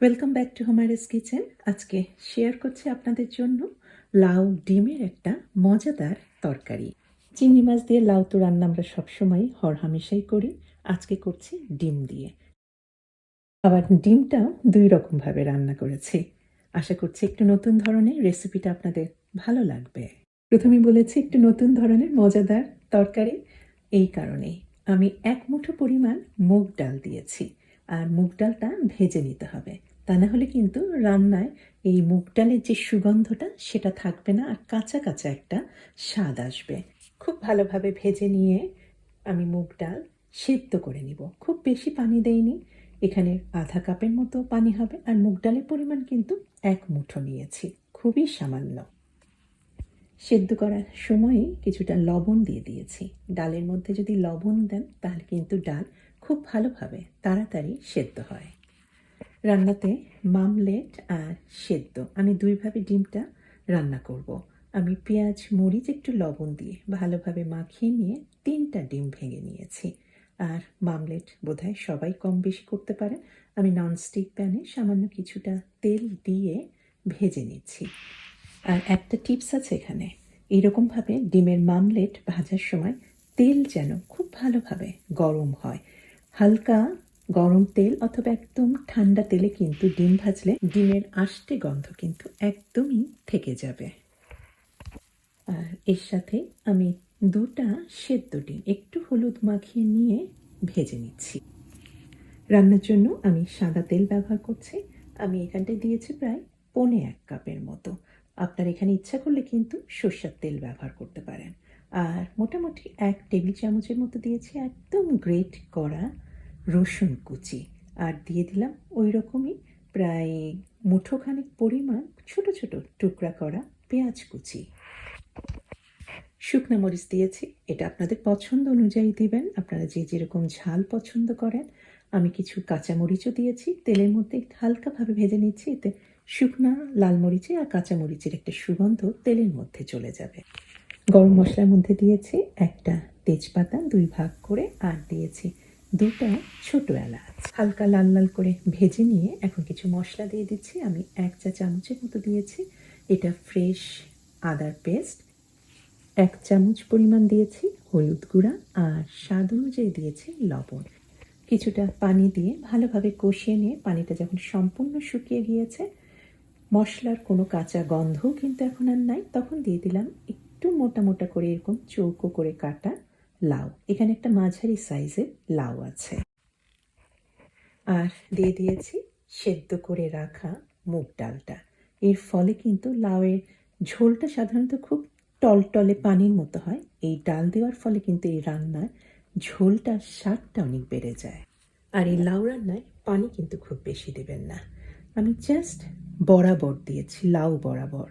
Welcome back to হোমারেস kitchen আজকে share করছি আপনাদের জন্য লাউ ডিমের একটা মজাদার তরকারি। চিংড়ি মাছ দিয়ে লাউ তো রান্না আমরা সবসময় হরহামেশাই করি। আজকে করছি ডিম দিয়ে। আবার ডিমটাও দুই রকমভাবে রান্না করেছি। আশা করছি একটু নতুন ধরনের রেসিপিটা আপনাদের ভালো লাগবে। প্রথমে বলেছি একটু নতুন ধরনের মজাদার তরকারি। এই কারণেই আমি এক মুঠো পরিমাণ মুগ ডাল দিয়েছি। আর মুগ ডালটা ভেজে নিতে হবে। তা না হলে কিন্তু রান্নায় এই মুগ ডালের যে সুগন্ধটা, সেটা থাকবে না, আর কাঁচা কাঁচা একটা স্বাদ আসবে। খুব ভালোভাবে ভেজে নিয়ে আমি মুগ ডাল সেদ্ধ করে নিব। খুব বেশি পানি দেইনি, এখানে আধা কাপের মতো পানি হবে, আর মুগ ডালের পরিমাণ কিন্তু এক মুঠো নিয়েছি, খুবই সামান্য। সেদ্ধ করার সময়ই কিছুটা লবণ দিয়ে দিয়েছি। ডালের মধ্যে যদি লবণ দেন, তাহলে কিন্তু ডাল খুব ভালোভাবে তাড়াতাড়ি সেদ্ধ হয়। রান্নাতে মামলেট আর সেদ্ধ। আমি দুইভাবে ডিমটা রান্না করব। আমি পেঁয়াজ, মরিচ, একটু লবণ দিয়ে ভালোভাবে মাখিয়ে নিয়ে তিনটা ডিম ভেঙে নিয়েছি। আর মামলেট বোধহয় সবাই কম বেশি করতে পারে। আমি ননস্টিক প্যানে সামান্য কিছুটা তেল দিয়ে ভেজে নিচ্ছি। আর একটা টিপস আছে এখানে। এরকমভাবে ডিমের মামলেট ভাজার সময় তেল যেন খুব ভালোভাবে গরম হয়। হালকা গরম তেল অথবা একদম ঠান্ডা তেলে কিন্তু ডিম ভাজলে ডিমের আষ্টে গন্ধ কিন্তু একদমই থেকে যাবে। আর এর সাথে আমি দুটা সেদ্ধ ডিম একটু হলুদ মাখিয়ে নিয়ে ভেজে নিচ্ছি। রান্নার জন্য আমি সাদা তেল ব্যবহার করছি। আমি এখানটায় দিয়েছি প্রায় পনে এক কাপের মতো। আপনার এখানে ইচ্ছা করলে কিন্তু সর্ষের তেল ব্যবহার করতে পারেন। আর মোটামুটি এক টেবিল চামচের মতো দিয়েছি একদম গ্রেট করা রসুন কুচি। আর দিয়ে দিলাম ওই রকমই প্রায় মুঠোখানেক পরিমাণ ছোট ছোট টুকরা করা পেঁয়াজ কুচি। শুকনো মরিচ দিয়েছি, এটা আপনাদের পছন্দ অনুযায়ী দিবেন। আপনারা যে যেরকম ঝাল পছন্দ করেন, আমি কিছু কাঁচা মরিচও দিয়েছি। তেলের মধ্যে হালকাভাবে ভেজে নিচ্ছি, এতে শুকনা লাল মরিচে আর কাঁচা মরিচের একটা সুগন্ধ তেলের মধ্যে চলে যাবে। গরম মশলার মধ্যে দিয়েছি একটা তেজপাতা দুই ভাগ করে, আর দিয়েছি দুটা ছোট এলাচ হালকা লাল লাল করে ভেজে নিয়ে এখন কিছু মশলা দিয়ে দিচ্ছি। আমি এক চা চামচের মতো দিয়েছি। এটা ফ্রেশ আদার পেস্ট। এক চামচ পরিমাণ দিয়েছি হলুদ গুঁড়া আর স্বাদ অনুযায়ী দিয়েছি লবণ। কিছুটা পানি দিয়ে ভালোভাবে কষিয়ে নিয়ে পানিটা যখন সম্পূর্ণ শুকিয়ে গিয়েছে, মশলার কোনো কাঁচা গন্ধও কিন্তু এখন আর নাই। তখন দিয়ে দিলাম একটু মোটা মোটা করে এরকম চৌকো করে কাটা লাউ। এখানে একটা মাঝারি সাইজের লাউ আছে। আর দিয়ে দিয়েছি সেদ্ধ করে রাখা মুগ ডালটা। এর ফলে কিন্তু লাউয়ের ঝোলটা সাধারণত খুব টলটলে পানির মতো হয়। এই ডাল দেওয়ার ফলে কিন্তু এই রান্নার ঝোলটার স্বাদটা অনেক বেড়ে যায়। আর এই লাউ রান্নায় পানি কিন্তু খুব বেশি দেবেন না। আমি জাস্ট বরাবর দিয়েছি, লাউ বরাবর।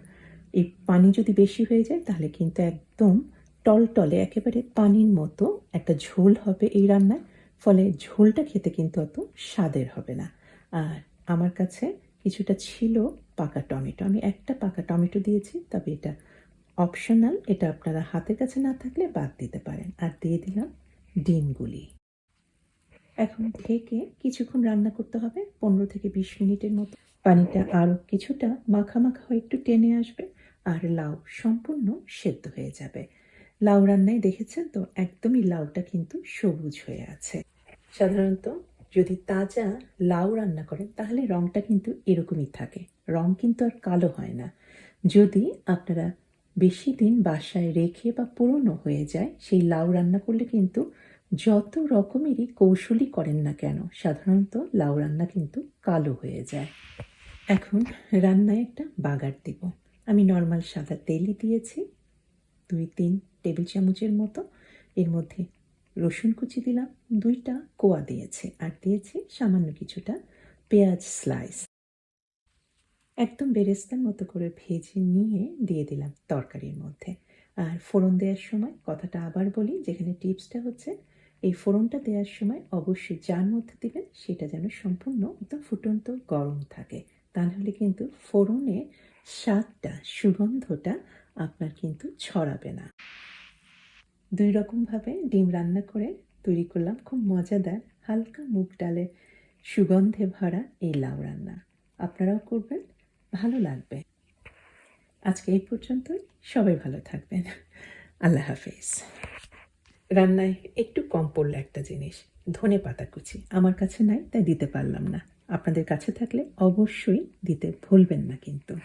এই পানি যদি বেশি হয়ে যায় তাহলে কিন্তু একদম টলটলে একেবারে পানির মতো একটা ঝোল হবে এই রান্নায়, ফলে ঝোলটা খেতে কিন্তু অত স্বাদের হবে না। আর আমার কাছে কিছুটা ছিল পাকা টমেটো। আমি একটা পাকা টমেটো দিয়েছি, তবে এটা অপশনাল, এটা আপনারা হাতের কাছে না থাকলে বাদ দিতে পারেন। আর দিয়ে দিলাম ডিমগুলি। এখন থেকে কিছুক্ষণ রান্না করতে হবে, পনেরো থেকে বিশ মিনিটের মতো। পানিটা আরও কিছুটা মাখা মাখা হয়ে একটু টেনে আসবে, আর লাউ সম্পূর্ণ সেদ্ধ হয়ে যাবে। লাউ রান্নায় দেখেছেন তো? একদমই লাউটা কিন্তু সবুজ হয়ে আছে। সাধারণত যদি তাজা লাউ রান্না করেন, তাহলে রঙটা কিন্তু এরকমই থাকে। রং কিন্তু আর কালো হয় না। যদি আপনারা বেশি দিন বাসায় রেখে বা পুরনো হয়ে যায়, সেই লাউ রান্না করলে কিন্তু যত রকমেরই কৌশলই করেন না কেন, সাধারণত লাউ রান্না কিন্তু কালো হয়ে যায়। এখন রান্নায় একটা বাগার দেব। আমি নর্মাল সাদা তেলই দিয়েছি। দুই, তিন টেবিল চামচের মতো। এর মধ্যে রসুন কুচি দিলাম, দুইটা কোয়া দিয়েছে আর দিয়েছি সামান্য কিছুটা পেঁয়াজ স্লাইস একদম বেরেস্তার মতো করে ভেজে নিয়ে দিয়ে দিলাম তরকারির মধ্যে। আর ফোড়ন দেওয়ার সময় কথাটা আবার বলি, যেখানে টিপসটা হচ্ছে, এই ফোড়নটা দেওয়ার সময় অবশ্যই যার মধ্যে দিবেন সেটা যেন সম্পূর্ণ একদম ফুটন্ত গরম থাকে। তাহলে কিন্তু ফোড়নে স্বাদটা, সুগন্ধটা আপনার কিন্তু ছড়াবে না। দুই রকমভাবে ডিম রান্না করে তৈরি করলাম। খুব মজাদার হালকা মুগ ডালের সুগন্ধে ভরা এই লাউ রান্না। আপনারাও করবেন, ভালো লাগবে। আজকে এই পর্যন্তই। সবাই ভালো থাকবেন। আল্লাহ হাফিজ। রান্নায় একটু কম পড়ল একটা জিনিস, ধনে পাতা কুচি। আমার কাছে নাই, তাই দিতে পারলাম না। আপনাদের কাছে থাকলে অবশ্যই দিতে ভুলবেন না কিন্তু।